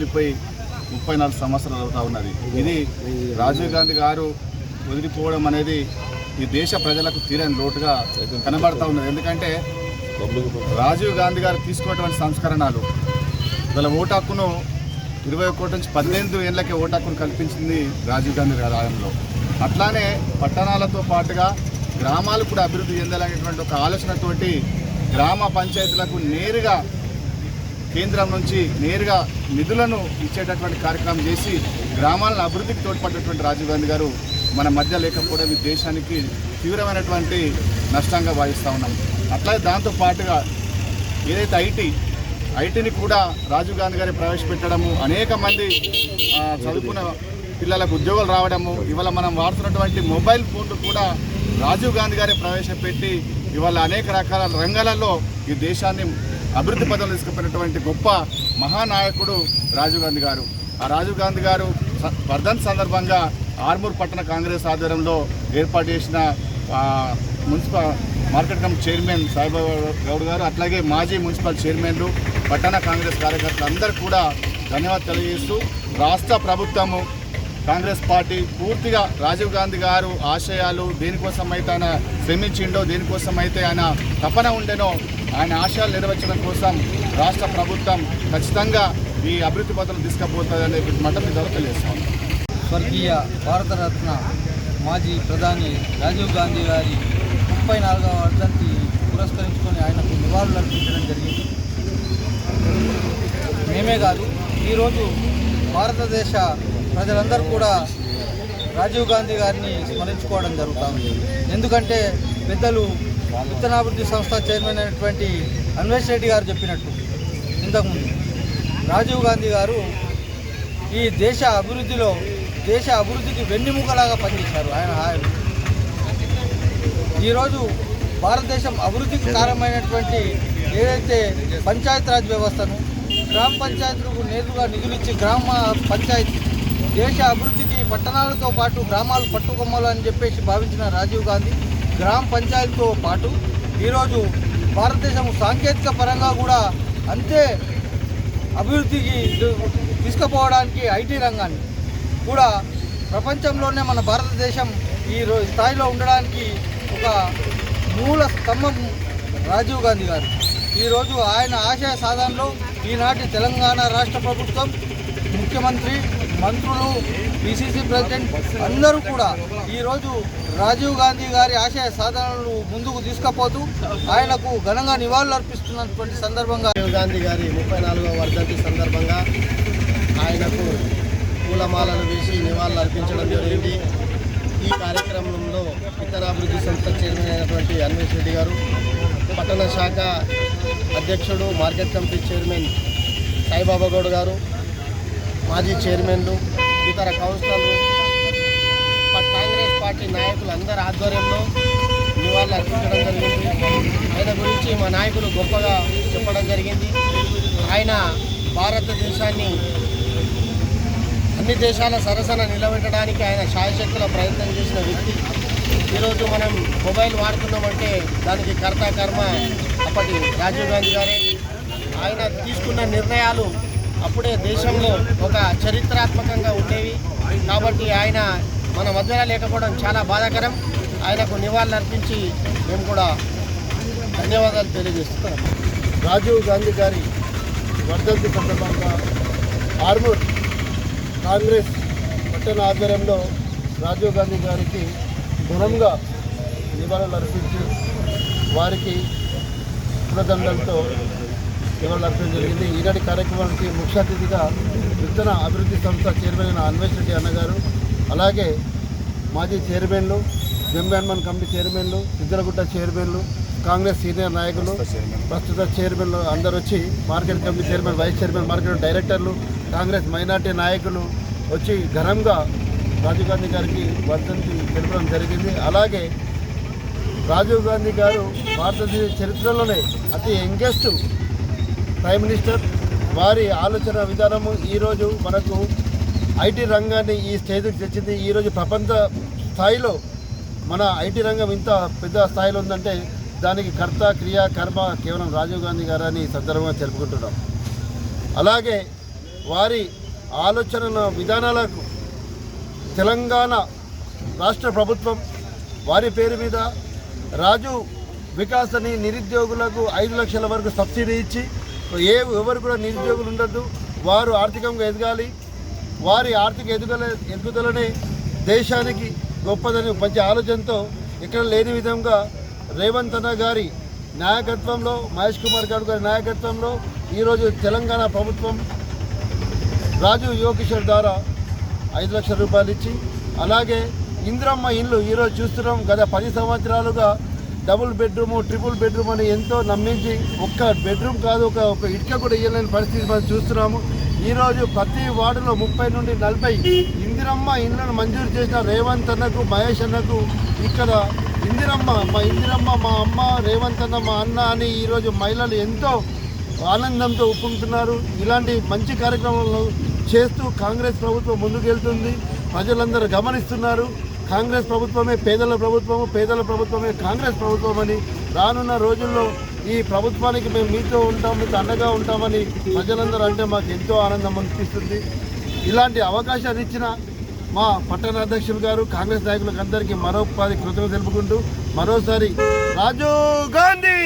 వదిలిపోయి ముప్పై నాలుగు సంవత్సరాలు అవుతా ఉన్నది. ఇది రాజీవ్ గాంధీ గారు వదిలిపోవడం అనేది ఈ దేశ ప్రజలకు తీరని లోటుగా కనబడతా ఉన్నది. ఎందుకంటే రాజీవ్ గాంధీ గారు తీసుకున్నటువంటి సంస్కరణలు వీళ్ళ ఓటు హక్కును ఇరవై ఒకటి నుంచి పద్దెనిమిది ఏళ్ళకే ఓటు హక్కును కల్పించింది రాజీవ్ గాంధీ గారి అట్లానే పట్టణాలతో పాటుగా గ్రామాలు కూడా అభివృద్ధి చెందాలనేటువంటి ఒక ఆలోచనతోటి గ్రామ పంచాయతీలకు నేరుగా కేంద్రం నుంచి నేరుగా నిధులను ఇచ్చేటటువంటి కార్యక్రమం చేసి గ్రామాలను అభివృద్ధికి తోడ్పడినటువంటి రాజీవ్ గాంధీ గారు మన మధ్య లేకపోవడం దేశానికి తీవ్రమైనటువంటి నష్టంగా భావిస్తూ ఉన్నాం. అట్లాగే దాంతో పాటుగా ఏదైతే ఐటీ ఐటీని కూడా రాజీవ్ గాంధీ గారి ప్రవేశపెట్టడము అనేక మంది చదువుకున్న పిల్లలకు ఉద్యోగాలు రావడము ఇవాళ మనం వాడుతున్నటువంటి మొబైల్ ఫోన్లు కూడా రాజీవ్ గాంధీ గారే ప్రవేశపెట్టి ఇవాళ అనేక రకాల రంగాలలో ఈ దేశాన్ని అభివృద్ధి పదవులు తీసుకుపోయినటువంటి గొప్ప మహానాయకుడు రాజీవ్ గాంధీ గారు. ఆ రాజీవ్ గాంధీ గారు వర్ధన్ సందర్భంగా ఆర్మూర్ పట్టణ కాంగ్రెస్ ఆధ్వర్యంలో ఏర్పాటు చేసిన municipal market committee chairman Saibaba Goud garu అట్లాగే మాజీ మున్సిపల్ చైర్మన్లు పట్టణ కాంగ్రెస్ కార్యకర్తలు అందరూ కూడా ధన్యవాదాలు తెలియజేస్తూ రాష్ట్ర ప్రభుత్వము కాంగ్రెస్ పార్టీ పూర్తిగా రాజీవ్ గాంధీ గారు ఆశయాలు దేనికోసం అయితే ఆయన శ్రమించిండో దేనికోసం అయితే ఆయన తపన ఉండేనో ఆయన ఆశయాలు నెరవేర్చడం కోసం రాష్ట్ర ప్రభుత్వం ఖచ్చితంగా ఈ అభివృద్ధి పథకం తీసుకుపోతుందనే మటం మీద తెలియజేస్తాను స్వర్గీయ భారతరత్న మాజీ ప్రధాని రాజీవ్ గాంధీ గారి ముప్పై నాలుగవ వర్ధంతి పురస్కరించుకొని ఆయనకు నివాళులు అర్పించడం జరిగింది. మేమే కాదు ఈరోజు భారతదేశ ప్రజలందరూ కూడా రాజీవ్ గాంధీ గారిని స్మరించుకోవడం జరుగుతుంది. ఎందుకంటే పెద్దలు విత్తనాభివృద్ధి సంస్థ చైర్మన్ అయినటువంటి అన్వేష్ రెడ్డి గారు చెప్పినట్టు ఇంతకుముందు. రాజీవ్ గాంధీ గారు ఈ దేశ అభివృద్ధిలో దేశ అభివృద్ధికి వెన్నెముకలాగా పనిచేశారు ఆయన ఆయన. ఈరోజు భారతదేశం అభివృద్ధికి కారణమైనటువంటి ఏదైతే పంచాయతీరాజ్ వ్యవస్థను గ్రామ పంచాయతీలకు నేరుగా నిధులు ఇచ్చి గ్రామ పంచాయతీ దేశ అభివృద్ధికి పట్టణాలతో పాటు గ్రామాలు పట్టుకొమ్మలు అని చెప్పేసి భావించిన రాజీవ్ గాంధీ గ్రామ పంచాయతీతో పాటు ఈరోజు భారతదేశం సాంకేతిక పరంగా కూడా అంతే అభివృద్ధికి తీసుకుపోవడానికి ఐటీ రంగాన్ని కూడా ప్రపంచంలోనే మన భారతదేశం ఈ స్థాయిలో ఉండడానికి ఒక మూల స్తంభం రాజీవ్ గాంధీ గారు. ఈరోజు ఆయన ఆశయ సాధనలో ఈనాటి తెలంగాణ రాష్ట్ర ప్రభుత్వం ముఖ్యమంత్రి మంత్రులు పిసిసి ప్రెసిడెంట్ అందరూ కూడా ఈరోజు రాజీవ్ గాంధీ గారి ఆశయ సాధనలు ముందుకు తీసుకపోతూ ఆయనకు ఘనంగా నివాళులు అర్పిస్తున్నటువంటి సందర్భంగా రాజీవ్ గాంధీ గారి ముప్పై నాలుగవ వర్ధంతి సందర్భంగా ఆయనకు పూలమాలలు వేసి నివాళులు అర్పించడం జరిగింది. ఈ కార్యక్రమంలో విత్తనాభివృద్ధి సంస్థ చైర్మన్ అయినటువంటి అన్వేష్ రెడ్డి గారు పట్టణ శాఖ అధ్యక్షుడు market committee chairman Saibaba Goud garu మాజీ చైర్మన్లు ఇతర కౌన్సిలర్లు కాంగ్రెస్ పార్టీ నాయకులు అందరి ఆధ్వర్యంలో నివాళులు అర్పించడం జరిగింది. ఆయన గురించి మా నాయకులు గొప్పగా చెప్పడం జరిగింది. ఆయన భారతదేశాన్ని అన్ని దేశాల సరసన నిలబెట్టడానికి ఆయన శాయశక్తుల ప్రయత్నం చేసిన వ్యక్తి. ఈరోజు మనం మొబైల్ వాడుతున్నామంటే దానికి కర్త కర్మ అప్పటి రాజీవ్ గాంధీ గారే. ఆయన తీసుకున్న నిర్ణయాలు అప్పుడే దేశంలో ఒక చరిత్రాత్మకంగా ఉండేవి. కాబట్టి ఆయన మన మధ్యలో లేకపోవడం చాలా బాధాకరం. ఆయనకు నివాళులు అర్పించి మేము కూడా ధన్యవాదాలు తెలియజేస్తున్నాం. రాజీవ్ గాంధీ గారి వర్ధంతి సందర్భంగా ఆర్మూర్ కాంగ్రెస్ పట్టణ ఆధ్వర్యంలో రాజీవ్ గాంధీ గారికి ఘనంగా నివాళులు అర్పించి వారికి కృతజ్ఞతలతో నివాళులు అర్పించడం జరిగింది. ఈనాటి కార్యక్రమానికి ముఖ్య అతిథిగా విత్తన అభివృద్ధి సంస్థ చైర్మన్ అయిన అన్వేష్ రెడ్డి అన్నగారు అలాగే మాజీ చైర్మన్లు జంబేన్మన్ కమిటీ చైర్మన్లు సిద్దలగుట్ట చైర్మన్లు కాంగ్రెస్ సీనియర్ నాయకులు ప్రస్తుత చైర్మన్లు అందరూ వచ్చి market committee chairman vice chairman market డైరెక్టర్లు కాంగ్రెస్ మైనార్టీ నాయకులు వచ్చి ఘనంగా రాజీవ్ గాంధీ గారికి వర్ధంతి తెలపడం జరిగింది. అలాగే రాజీవ్ గాంధీ గారు భారతదేశ చరిత్రలోనే అతి యంగెస్ట్ ప్రైమ్ మినిస్టర్ వారి ఆలోచన విధానము ఈరోజు మనకు ఐటీ రంగాన్ని ఈ స్టేజ్కి తెచ్చింది. ఈరోజు ప్రపంచ స్థాయిలో మన ఐటీ రంగం ఇంత పెద్ద స్థాయిలో ఉందంటే దానికి కర్త క్రియ కర్మ కేవలం రాజీవ్ గాంధీ గారు అని సందర్భంగా తెలుపుకుంటున్నాం. అలాగే వారి ఆలోచన విధానాలకు తెలంగాణ రాష్ట్ర ప్రభుత్వం వారి పేరు మీద రాజు వికాస్ అని నిరుద్యోగులకు ఐదు లక్షల వరకు సబ్సిడీ ఇచ్చి ఏ ఎవరు కూడా నిరుద్యోగులు ఉండద్దు. వారు ఆర్థికంగా ఎదగాలి. వారి ఆర్థిక ఎదుగుదల ఎదుగుదలనే దేశానికి గొప్పదని మంచి ఆలోచనతో ఇక్కడ లేని విధంగా రేవంత్ అన్న గారి నాయకత్వంలో మహేష్ కుమార్ గౌడ్ గారి నాయకత్వంలో ఈరోజు తెలంగాణ ప్రభుత్వం రాజు యువకిషోర్ ద్వారా ఐదు లక్షల రూపాయలు ఇచ్చి అలాగే ఇందిరమ్మ ఇల్లు ఈరోజు చూస్తున్నాం. గత పది సంవత్సరాలుగా డబుల్ బెడ్రూమ్ ట్రిపుల్ బెడ్రూమ్ అని ఎంతో నమ్మించి ఒక్క బెడ్రూమ్ కాదు ఒక ఒక ఇటుక కూడా ఇవ్వలేని పరిస్థితి మనం చూస్తున్నాము. ఈరోజు ప్రతి వార్డులో ముప్పై నుండి నలభై ఇందిరమ్మ ఇండ్లను మంజూరు చేసిన రేవంత్ అన్నకు మహేష్ అన్నకు ఇక్కడ ఇందిరమ్మ మా ఇందిరమ్మ మా అమ్మ రేవంత్ అన్న మా అన్న అని ఈరోజు మహిళలు ఎంతో ఆనందంతో ఒప్పుకుంటున్నారు. ఇలాంటి మంచి కార్యక్రమాలను చేస్తూ కాంగ్రెస్ ప్రభుత్వం ముందుకెళ్తుంది. ప్రజలందరూ గమనిస్తున్నారు. కాంగ్రెస్ ప్రభుత్వమే పేదల ప్రభుత్వము పేదల ప్రభుత్వమే కాంగ్రెస్ ప్రభుత్వం అని రానున్న రోజుల్లో ఈ ప్రభుత్వానికి మేము మీతో ఉంటాం మీకు అండగా ఉంటామని ప్రజలందరూ అంటే మాకు ఎంతో ఆనందం అనిపిస్తుంది. ఇలాంటి అవకాశాలు ఇచ్చిన మా పట్టణ అధ్యక్షులు గారు కాంగ్రెస్ నాయకులకు అందరికీ మరో పది కృతజ్ఞతలు తెలుపుకుంటూ మరోసారి రాజీవ్ గాంధీ!